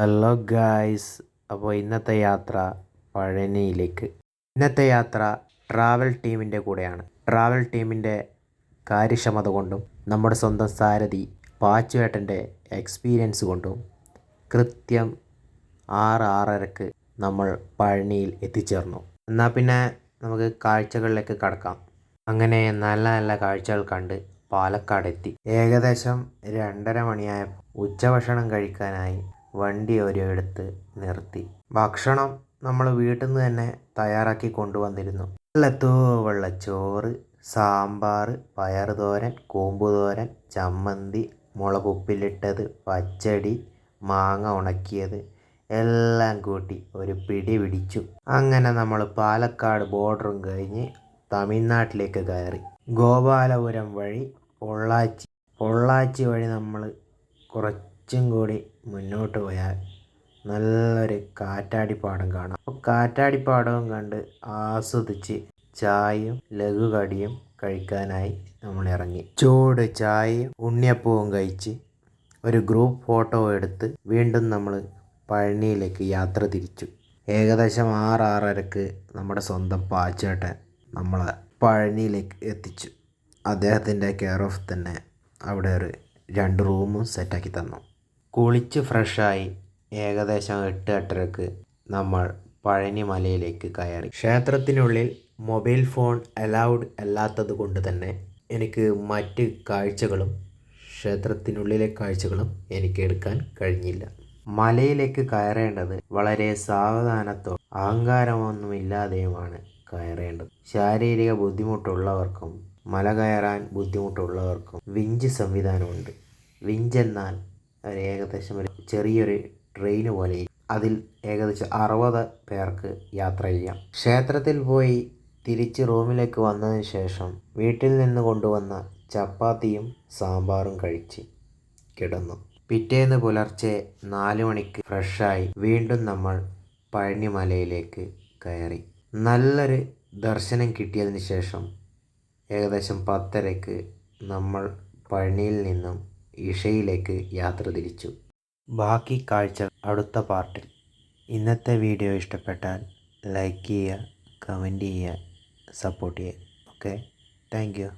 Hello guys അപ്പോൾ ഇന്നത്തെ യാത്ര പഴനിയിലേക്ക്. ഇന്നത്തെ യാത്ര ട്രാവൽ ടീമിന്റെ കൂടെയാണ്. ട്രാവൽ ടീമിന്റെ കാര്യക്ഷമത കൊണ്ടും നമ്മുടെ സ്വന്തം സാരഥി പാച്ചുവേട്ടന്റെ എക്സ്പീരിയൻസ് കൊണ്ടും കൃത്യം ആറ് ആറരക്ക് നമ്മൾ പഴനിയിൽ എത്തിച്ചേർന്നു. എന്നാൽ പിന്നെ നമുക്ക് കാഴ്ചകളിലേക്ക് കടക്കാം. അങ്ങനെ നല്ല നല്ല കാഴ്ചകൾ കണ്ട് പാലക്കാട് എത്തി ഏകദേശം രണ്ടര മണിയായ ഉച്ചഭക്ഷണം കഴിക്കാനായി വണ്ടി ഒരിടത്ത് നിർത്തി. ഭക്ഷണം നമ്മൾ വീട്ടിൽ നിന്ന് തന്നെ തയ്യാറാക്കി കൊണ്ടുവന്നിരുന്നു. വെള്ളച്ചോറ് ചോറ് സാമ്പാർ പയർ തോരൻ കൂമ്പ് തോരൻ ചമ്മന്തി മുളക് ഉപ്പിലിട്ടത് പച്ചടി മാങ്ങ ഉണക്കിയത് എല്ലാം കൂട്ടി ഒരു പിടി പിടിച്ചു. അങ്ങനെ നമ്മൾ പാലക്കാട് ബോർഡറും കഴിഞ്ഞ് തമിഴ്നാട്ടിലേക്ക് കയറി. ഗോപാലപുരം വഴി പൊള്ളാച്ചി. പൊള്ളാച്ചി വഴി നമ്മൾ കുറച്ചും കൂടി മുന്നോട്ട് പോയാൽ നല്ലൊരു കാറ്റാടിപ്പാടം കാണാം. അപ്പോൾ കാറ്റാടിപ്പാടവും കണ്ട് ആസ്വദിച്ച് ചായയും ലഘുകടിയും കഴിക്കാനായി നമ്മൾ ഇറങ്ങി. ചൂട് ചായയും ഉണ്ണിയപ്പവും കഴിച്ച് ഒരു ഗ്രൂപ്പ് ഫോട്ടോ എടുത്ത് വീണ്ടും നമ്മൾ പഴനിയിലേക്ക് യാത്ര തിരിച്ചു. ഏകദേശം ആറ് ആറരക്ക് നമ്മുടെ സ്വന്തം പാച്ചേട്ടൻ നമ്മളെ പഴനിയിലേക്ക് എത്തിച്ചു. അദ്ദേഹത്തിന്റെ കെയർ ഓഫ് തന്നെ അവിടെ ഒരു രണ്ട് റൂമും സെറ്റാക്കി തന്നു. കുളിച്ച് ഫ്രഷായി ഏകദേശം എട്ട് എട്ടരക്ക് നമ്മൾ പഴനി മലയിലേക്ക് കയറി. ക്ഷേത്രത്തിനുള്ളിൽ മൊബൈൽ ഫോൺ അലൗഡ് അല്ലാത്തത് കൊണ്ട് തന്നെ എനിക്ക് മറ്റ് കാഴ്ചകളും ക്ഷേത്രത്തിനുള്ളിലെ കാഴ്ചകളും എനിക്ക് എടുക്കാൻ കഴിഞ്ഞില്ല. മലയിലേക്ക് കയറേണ്ടത് വളരെ സാവധാനത്തോ അഹങ്കാരമൊന്നുമില്ലാതെയുമാണ് കയറേണ്ടത്. ശാരീരിക ബുദ്ധിമുട്ടുള്ളവർക്കും മല കയറാൻ ബുദ്ധിമുട്ടുള്ളവർക്കും വിഞ്ച് സംവിധാനമുണ്ട്. വിഞ്ച് എന്നാൽ ഒരു ഏകദേശം ഒരു ചെറിയൊരു ട്രെയിൻ പോലെ അതിൽ ഏകദേശം അറുപത് പേർക്ക് യാത്ര ചെയ്യാം. ക്ഷേത്രത്തിൽ പോയി തിരിച്ച് റൂമിലേക്ക് വന്നതിന് ശേഷം വീട്ടിൽ നിന്ന് കൊണ്ടുവന്ന ചപ്പാത്തിയും സാമ്പാറും കഴിച്ച് കിടന്നു. പിറ്റേന്ന് പുലർച്ചെ നാല് മണിക്ക് ഫ്രഷായി വീണ്ടും നമ്മൾ പഴനിമലയിലേക്ക് കയറി. നല്ലൊരു ദർശനം കിട്ടിയതിന് ശേഷം ഏകദേശം പത്തരയ്ക്ക് നമ്മൾ പഴനിയിൽ നിന്നും ഇഷയിലേക്ക് യാത്ര തിരിച്ചു. ബാക്കി കാഴ്ച അടുത്ത പാർട്ടിൽ. ഇന്നത്തെ വീഡിയോ ഇഷ്ടപ്പെട്ടാൽ ലൈക്ക് ചെയ്യുക കമന്റ് ചെയ്യുക സപ്പോർട്ട് ചെയ്യുക. ഓക്കെ? Thank you.